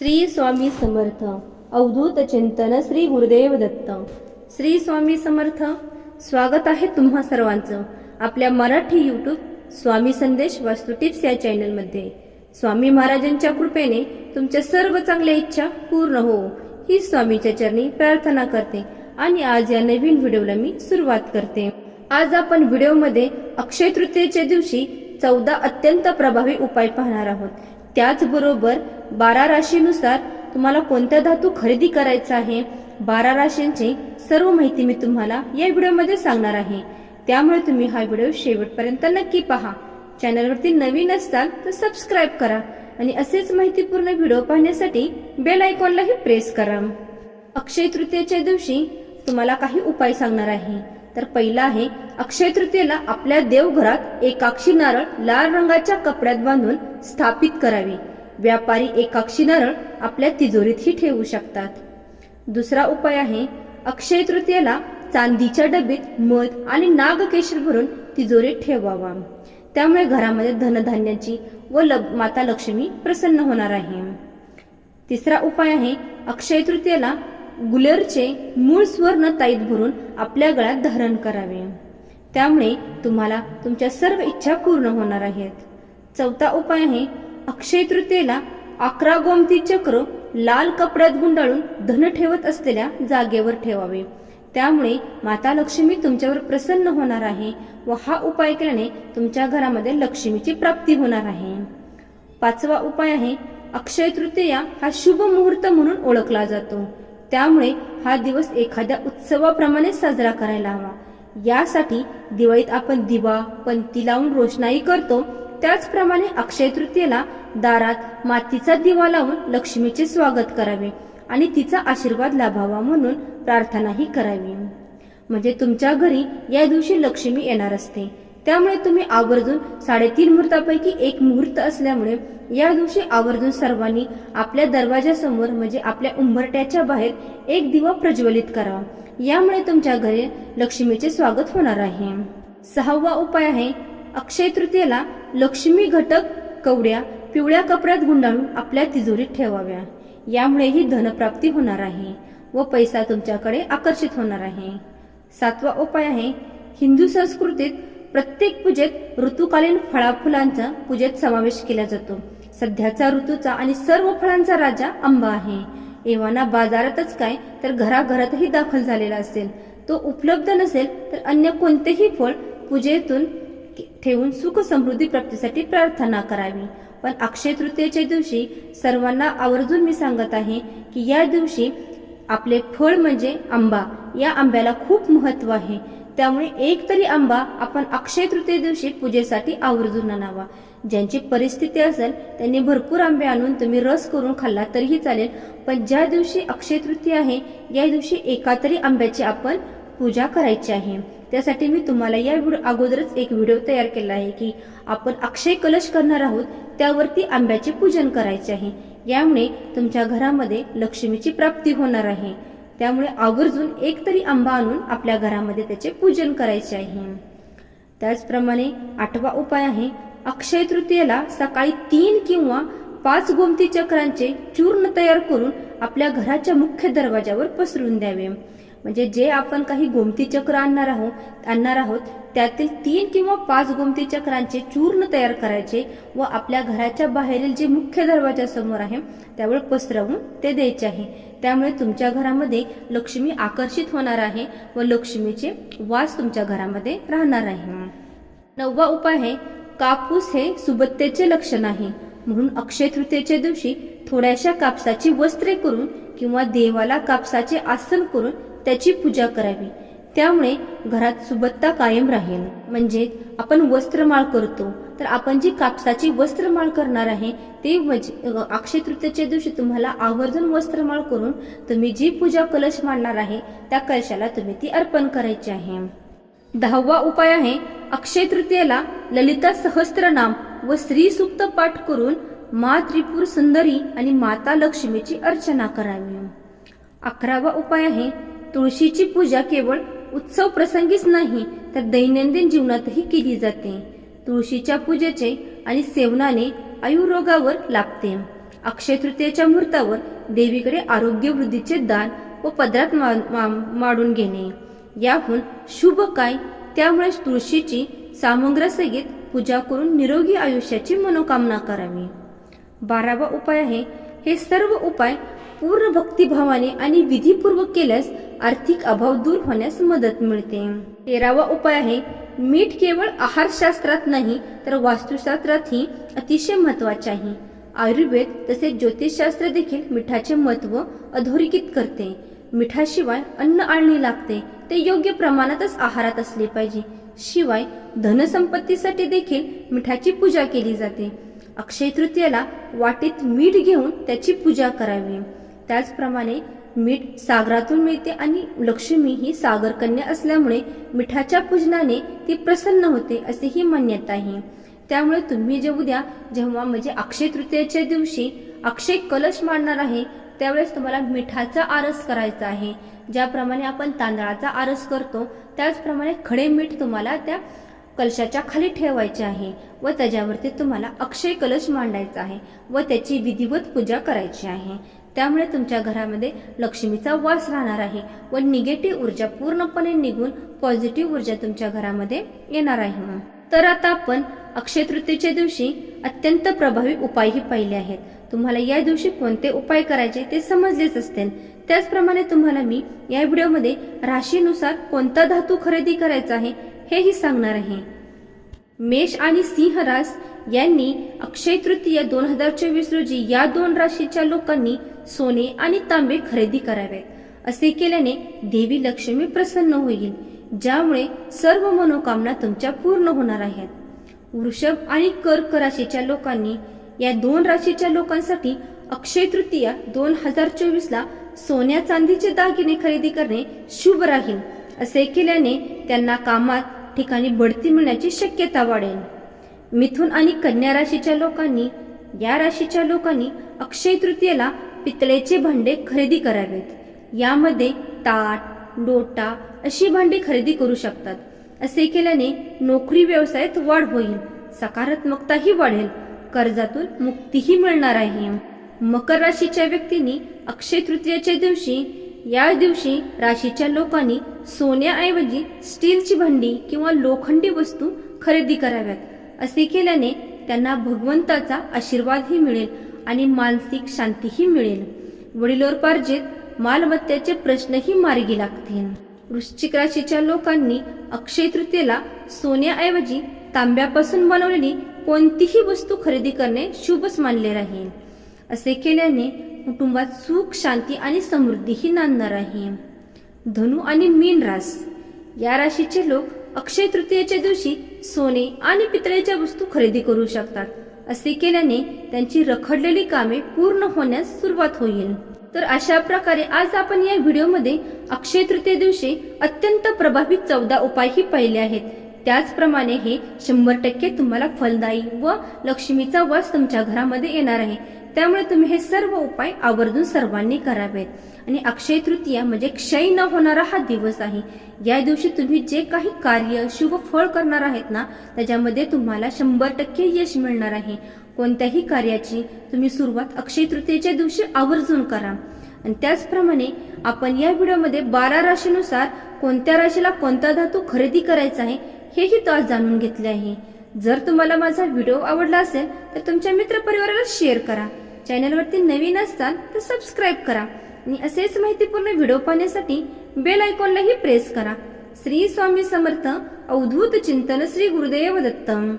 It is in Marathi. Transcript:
श्री स्वामी समर्थ. अवधूत चिंतन श्री गुरुदेव दत्त. श्री स्वामी समर्थ स्वागत आहे तुम्हा सर्वांचं आपल्या मराठी यूट्यूब स्वामी संदेश वास्तू टिप्स या चॅनलमध्ये स्वामी महाराजांच्या कृपेने तुमच्या सर्व चांगल्या इच्छा पूर्ण हो. ही स्वामीच्या चरणी प्रार्थना करते आणि आज या नवीन व्हिडिओला मी सुरुवात करते. आज आपण व्हिडिओमध्ये अक्षय तृतीयेच्या दिवशी चौदा अत्यंत प्रभावी उपाय पाहणार आहोत. त्याचबरोबर बारा राशीनुसार तुम्हाला कोणत्या धातू खरेदी करायचा आहे? बारा राशींची सर्व माहिती मी तुम्हाला या व्हिडिओमध्ये सांगणार आहे. त्यामुळे तुम्ही हा व्हिडिओ शेवटपर्यंत नक्की पहा. चॅनलवरती नवीन असताल तर सबस्क्राईब करा आणि असेच माहितीपूर्ण व्हिडिओ पाहण्यासाठी बेल आयकॉनलाही प्रेस करा. अक्षय तृतीयेच्या दिवशी तुम्हाला काही उपाय सांगणार आहे. तर पहिला आहे अक्षय तृतीयेला आपल्या देवघरात एकाक्षी नारळ लाल रंगाच्या कपड्यात बांधून स्थापित करावे. व्यापारी एकाक्षी नारळ आपल्या तिजोरीतही ठेवू शकतात. दुसरा उपाय आहे अक्षय तृतीयेला चांदीच्या डबीत मध आणि नागकेशर भरून तिजोरीत ठेवावा. त्यामुळे घरामध्ये धनधान्याची व माता लक्ष्मी प्रसन्न होणार आहे. तिसरा उपाय आहे अक्षय तृतीयेला गुलेरचे मूळ स्वर्ण ताईत भरून आपल्या गळ्यात धारण करावे. त्यामुळे तुम्हाला तुमच्या सर्व इच्छा पूर्ण होणार आहेत. चौथा उपाय आहे अक्षय तृतीयेला अकरा गोमती चक्र लाल कपड्यात गुंडाळून धन ठेवत असलेल्या जागेवर ठेवावे. त्यामुळे माता लक्ष्मी तुमच्यावर प्रसन्न होणार आहे व हा उपाय केल्याने तुमच्या घरामध्ये लक्ष्मीची प्राप्ती होणार आहे. पाचवा उपाय आहे अक्षय तृतीया हा शुभ मुहूर्त म्हणून ओळखला जातो. त्यामुळे हा दिवस एखाद्या उत्सवाप्रमाणे साजरा करायला हवा. यासाठी दिवाळीत आपण दिवा पंती लावून रोषणाई करतो. त्याचप्रमाणे अक्षय तृतीयेला दारात मातीचा दिवा लावून लक्ष्मीचे स्वागत करावे आणि तिचा आशीर्वाद लाभावा म्हणून प्रार्थनाही करावी. म्हणजे तुमच्या घरी या दिवशी लक्ष्मी येणार असते. त्यामुळे तुम्ही आवर्जून साडेतीन मुहूर्तापैकी एक मुहूर्त असल्यामुळे या दिवशी आवर्जून सर्वांनी आपल्या दरवाजासमोर म्हणजे आपल्या उंबरट्याच्या बाहेर एक दिवा प्रज्वलित करावा. यामुळे तुमच्या घरी लक्ष्मीचे स्वागत होणार आहे. सहावा उपाय आहे अक्षय तृतीयेला लक्ष्मी घटक कवड्या पिवळ्या कपड्यात गुंडाळून आपल्या तिजोरीत ठेवाव्या. यामुळेही धनप्राप्ती होणार आहे व पैसा तुमच्याकडे आकर्षित होणार आहे. सातवा उपाय आहे हिंदू संस्कृतीत प्रत्येक पूजेत ऋतुकालीन फळाफुलांचा पूजेत समावेश केला जातो. सध्याचा ऋतूचा आणि सर्व फळांचा राजा आंबा आहे. एव्हाना बाजारातच काय तर घराघरातही दाखल झालेला असेल. तो उपलब्ध नसेल तर अन्य कोणतेही फळ पूजेतून ठेवून सुख समृद्धी प्राप्तीसाठी प्रार्थना करावी. पण अक्षय तृतीयेच्या दिवशी सर्वांना आवर्जून मी सांगत आहे की या दिवशी आपले फळ म्हणजे आंबा. या आंब्याला खूप महत्त्व आहे. त्यामुळे एक तरी आंबा आपण अक्षय तृतीय दिवशी पूजेसाठी आवर्जून आणावा. ज्यांची परिस्थिती असेल त्यांनी भरपूर आंबे आणून तुम्ही रस करून खाल्ला तरीही चालेल. पण ज्या दिवशी अक्षय तृतीय आहे या दिवशी एका तरी आंब्याची आपण पूजा करायची आहे. त्यासाठी मी तुम्हाला या व्हिडिओ अगोदरच एक व्हिडिओ तयार केला आहे की आपण अक्षय कलश करणार आहोत त्यावरती आंब्याचे पूजन करायचे आहे. यामुळे तुमच्या घरामध्ये लक्ष्मीची प्राप्ती होणार आहे. त्यामुळे आवर्जून एक तरी आंबा आणून आपल्या घरामध्ये त्याचे पूजन करायचे आहे. त्याचप्रमाणे आठवा उपाय आहे अक्षय तृतीयेला सकाळी तीन किंवा पाच गोमती चक्रांचे चूर्ण तयार करून आपल्या घराच्या मुख्य दरवाजावर पसरून द्यावे. म्हणजे जे आपण काही गोमती चक्र आणणार आहोत आणणार आहोत त्यातील तीन किंवा पाच गोमती चक्रांचे चूर्ण तयार करायचे व आपल्या घराच्या बाहेरील जे मुख्य दरवाजा समोर आहे त्यावर पसरवून ते द्यायचे आहे. त्यामुळे तुमच्या घरामध्ये लक्ष्मी आकर्षित होणार आहे व लक्ष्मीचे वास तुमच्या घरामध्ये राहणार आहे. नववा उपाय आहे कापूस हे सुबत्तेचे लक्षण आहे. म्हणून अक्षय तृतीयेच्या दिवशी थोड्याशा कापसाची वस्त्रे करून किंवा देवाला कापसाचे आसन करून त्याची पूजा करावी. त्यामुळे घरात सुबत्ता कायम राहील. म्हणजे आपण वस्त्रमाळ करतो तर आपण जी कापसाची वस्त्रमाळ करणार आहे ते म्हणजे अक्षय तृतीयेच्या दिवशी तुम्हाला आवर्जून वस्त्रमाळ करून तुम्ही जी पूजा कलश मांडणार आहे त्या कलशाला तुम्ही ती अर्पण करायची आहे. दहावा उपाय आहे अक्षय तृतीयेला ललिता सहस्त्रनाम व स्त्री सुक्त पाठ करून मा त्रिपुर सुंदरी आणि माता लक्ष्मीची अर्चना करावी. अकरावा उपाय आहे तुळशीची पूजा केवळ उत्सव प्रसंगीच नाही तर दैनंदिन जीवनातही केली जाते. तुळशीच्या पूजेचे आणि सेवनाने आयुरोगावर लाभते. अक्षय तृतीयेच्या मुहूर्तावर देवीकडे आरोग्य वृद्धीचे दान व पदरात मा- मा- माडून घेणे. याहून शुभ काय? त्यामुळे तुळशीची सामग्रसहित पूजा करून निरोगी आयुष्याची मनोकामना करावी. बारावा उपाय आहे हे सर्व उपाय पूर्ण भक्तिभावाने आणि विधीपूर्वक केल्यास आर्थिक अभाव दूर होण्यास मदत मिळते. तेरावा उपाय आहे मीठ केवळ आहारशास्त्रात नाही तर वास्तुशास्त्रातही अतिशय महत्त्वाचे आहे. आयुर्वेद तसेच ज्योतिषशास्त्र देखील मिठाचे महत्त्व अधोरेखित करते. मिठाशिवाय अन्न आणणे लागते ते योग्य प्रमाणातच आहारात असले पाहिजे. शिवाय धनसंपत्तीसाठी देखील मिठाची पूजा केली जाते. अक्षय तृतीयेला वाटीत मीठ घेऊन त्याची पूजा करावी. त्याचप्रमाणे मीठ सागरातून मिळते आणि लक्ष्मी ही सागरकन्या असल्यामुळे मिठाच्या पूजनाने ती प्रसन्न होते असे ही मान्यता आहे. त्यामुळे तुम्ही जे उद्या जेव्हा म्हणजे अक्षय तृतीयेच्या दिवशी अक्षय कलश मांडणार आहे त्यावेळेस तुम्हाला मिठाचा आरस करायचा आहे. ज्याप्रमाणे आपण तांदळाचा आरस करतो त्याचप्रमाणे खडे मीठ तुम्हाला त्या कलशाच्या खाली ठेवायचे आहे व त्याच्यावरती तुम्हाला अक्षय कलश मांडायचा आहे व त्याची विधिवत पूजा करायची आहे. त्यामुळे तुमच्या घरामध्ये लक्ष्मीचा वास राहणार आहे व निगेटिव्ह ऊर्जा पूर्णपणे निघून पॉझिटिव्ह ऊर्जा तुमच्या घरामध्ये येणार आहे. तर आता आपण अक्षय तृतीयेच्या दिवशी अत्यंत प्रभावी उपायही पाहिले आहेत. तुम्हाला या दिवशी कोणते उपाय करायचे ते समजलेच असतील. त्याचप्रमाणे तुम्हाला मी या व्हिडिओमध्ये राशीनुसार कोणता धातू खरेदी करायचा आहे हेही सांगणार आहे. मेष आणि सिंह रास यांनी अक्षय तृतीय दोन हजार चोवीस रोजी या दोन राशीच्या लोकांनी सोने आणि तांबे खरेदी करावेत असे केल्याने देवी लक्ष्मी प्रसन्न होईल ज्यामुळे सर्व मनोकामना तुमच्या पूर्ण होणार आहेत. वृषभ आणि कर्क राशीच्या लोकांनी या दोन राशीच्या लोकांसाठी अक्षय तृतीया दोन हजार चोवीस ला सोन्या चांदीचे दागिने खरेदी करणे शुभ राहील असे केल्याने त्यांना कामात ठिकाणी बढती मिळण्याची शक्यता वाढेल. मिथुन आणि कन्या राशीच्या लोकांनी या राशीच्या लोकांनी अक्षय तृतीयेला पितळेचे भांडे खरेदी करावेत. यामध्ये ताट लोटा अशी भांडी खरेदी करू शकतात. असे केल्याने नोकरी व्यवसायात वाढ होईल सकारात्मकताही वाढेल कर्जातून मुक्तीही मिळणार आहे. मकर राशीच्या व्यक्तींनी अक्षय तृतीयेच्या दिवशी या दिवशी राशीच्या लोकांनी सोन्याऐवजी स्टीलची भांडी किंवा लोखंडी वस्तू खरेदी कराव्यात. असे केल्याने त्यांना भगवंताचा आशीर्वादही मिळेल आणि मानसिक शांतीही मिळेल. वडिलोपार्जित मालमत्तेचे प्रश्नही मार्गी लागतील. वृश्चिक राशीच्या लोकांनी अक्षय तृतीयेला सोन्याऐवजी तांब्यापासून बनवलेली कोणतीही वस्तू खरेदी करणे शुभच मानले राहील. असे केल्याने कुटुंबात सुख शांती आणि समृद्धीही नांदणार आहे. धनु आणि मीन रास या राशीचे लोक अक्षय तृतीयेच्या दिवशी सोने आणि पितळेच्या वस्तू खरेदी करू शकतात. असे केल्याने त्यांची रखडलेली कामे पूर्ण होण्यास सुरुवात होईल. तर अशा प्रकारे आज आपण या व्हिडिओमध्ये अक्षय तृतीय दिवशी अत्यंत प्रभावी चौदा उपायही पाहिले आहेत. त्याचप्रमाणे हे शंभर टक्के तुम्हाला फलदायी व लक्ष्मीचा वास तुमच्या घरामध्ये येणार आहे. त्यामुळे तुम्ही हे सर्व उपाय आवर्जून सर्वांनी करावेत. आणि अक्षय तृतीया म्हणजे क्षय न होणारा हा दिवस आहे. या दिवशी तुम्ही जे काही कार्य शुभ फळ करणार आहेत ना त्याच्यामध्ये तुम्हाला शंभर टक्के यश मिळणार आहे. कोणत्याही कार्याची तुम्ही सुरुवात अक्षय तृतीयेच्या दिवशी आवर्जून करा. आणि त्याचप्रमाणे आपण या व्हिडिओमध्ये बारा राशीनुसार कोणत्या राशीला कोणता धातू खरेदी करायचा आहे हेही तो आज जाणून घेतले आहे. जर तुम्हाला माझा व्हिडिओ आवडला असेल तर तुमच्या मित्रपरिवाराला शेअर करा. चॅनलवरती नवीन असताल तर सबस्क्राईब करा. आणि असेच माहितीपूर्ण व्हिडिओ पाहण्यासाठी बेल आयकॉनलाही प्रेस करा. श्री स्वामी समर्थ अवधूत चिंतन श्री गुरुदेव दत्तम.